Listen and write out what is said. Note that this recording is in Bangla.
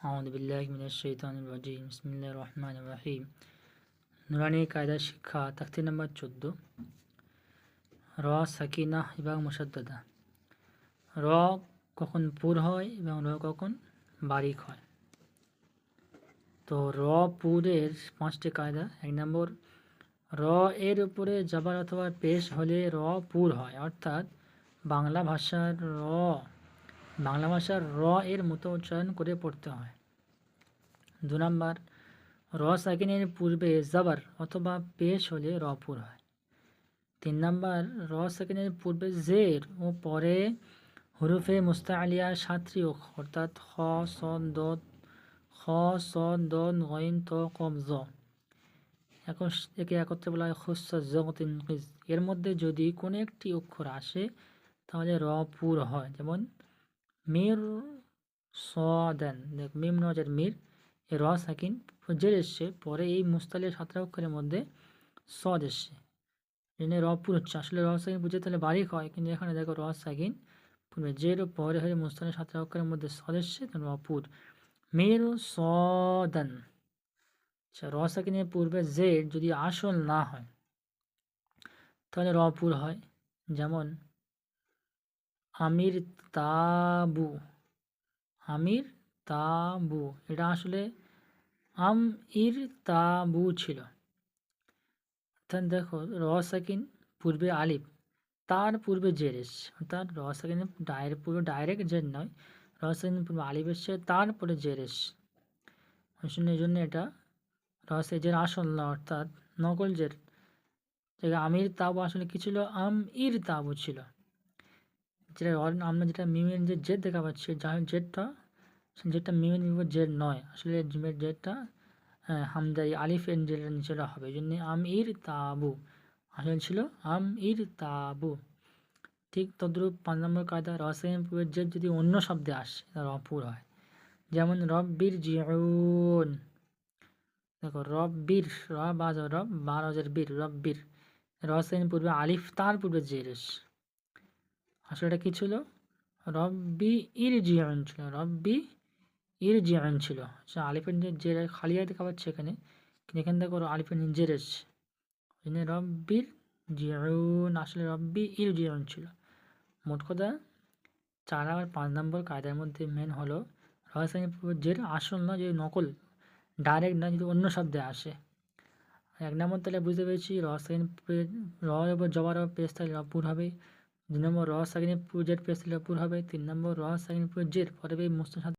আউদ বিল্লাহ শৈতানির রাজিম বিসমিল্লাহির রহমানির রহিম নুরানি কায়দা শিক্ষা তাকতি নাম্বার চোদ্দ র সাকিনা এবং মুসাদ্দাদা র কখন পুর হয় এবং র কখন বারিক হয় তো র পুরের পাঁচটি কায়দা, এক নম্বর র এর উপরে জবর অথবা পেশ হলে র পুর হয়, অর্থাৎ বাংলা ভাষার র বাংলা ভাষার র এর মতো উচ্চারণ করে পড়তে হয়। দু নম্বর, র সাকিনের পূর্বে জবর অথবা পেশ হলে র পুর হয়। তিন নম্বর, র সাকিনের পূর্বে জের ও পরে হরুফে মুস্তাআলিয়া সাতটি অর্থাৎ খ, স, দ, খ, স, দ গইন ত, কম, জ। একে একত্রে বলা হয় খুস্সা জগতিন এর মধ্যে যদি কোনো একটি অক্ষর আসে, তাহলে র পুর হয়। যেমন মির সদেন দেখ মিম নজের মির এ র সাকিন জের এসছে। পরে এই মুস্তালের সাতটা মধ্যে সদ এসছে। জন্য র পুর হচ্ছে আসলে র সাকিন বুঝে তাহলে বারিক হয়, কিন্তু এখানে দেখো র সাকিন পূর্বে জের পরে হয়ে মুস্তালের সাতটা অক্ষরের মধ্যে সদ এসছে র পুর মির সদান আচ্ছা র সাকিনের পূর্বে জেড যদি আসল না হয়, তাহলে রপুর হয়। যেমন আমির তাবু আমির তাবু। এটা আসলে আম ইর তাবু ছিল। অর্থাৎ দেখো, র সাকিন পূর্বে আলিফ, তার পূর্বে জের এসছে অর্থাৎ র সাকিনের ডাইরেক্ট পূর্বে ডাইরেক্ট জের নয়, র সাকিন পূর্বে আলিফ এসছে তারপরে জের এসছে এই জন্য এটা রসে জের আসল না, অর্থাৎ নকল জের। আমির তাবু আসলে কি ছিল? আম ইর তাবু ছিল। যেটা আমরা যেটা মিমের যে জেদ দেখা পাচ্ছি যা জেদটা যেটা মিমের উপর জেদ নয়। আসলে জিমের জেদটা হামদাই আলিফ এন জেলের নিচে হবে। জন্য আম ইর তাবু। আসলে ছিল আম ইর তাবু। ঠিক তদ্রুপ পাঁচ নম্বর কায়দা রসায়ন পূর্বের জেদ যদি অন্য শব্দে আসে রপুর হয়। যেমন, রব্বির জিউন। দেখো, রব্বির, রব বাজ রব বারজের বীর, রব্বির। রসেন পূর্বে আলিফ, তার পূর্বে জেরেস আসলে এটা কী ছিল? রব্বি ইর জিয়ন ছিল, রব্বি ইর জিয়ন ছিল। আচ্ছা আলিফের জেরে খালিয়া দেখা পাচ্ছে এখানে। কিন্তু এখান থেকে আলিফের জেরেস এখানে রব্বির জিয়ন আসলে রব্বি ইর জিয়ন ছিল। মোট কথা, চার আর পাঁচ নম্বর কায়দার মধ্যে মেন হলো রহস্যানি জের আসল না যে নকল। ডাইরেক্ট না যদি অন্য শব্দে আসে। এক নম্বর তাহলে বুঝতে পেরেছি র সেকেন্ড র এবার জবার পেস থাকলে পুর হবে দুই নম্বর র সেকেন্ড জেড পেস পুর হবে, তিন নম্বর র সেকেন্ড জেড পরে মুস্তার সাথে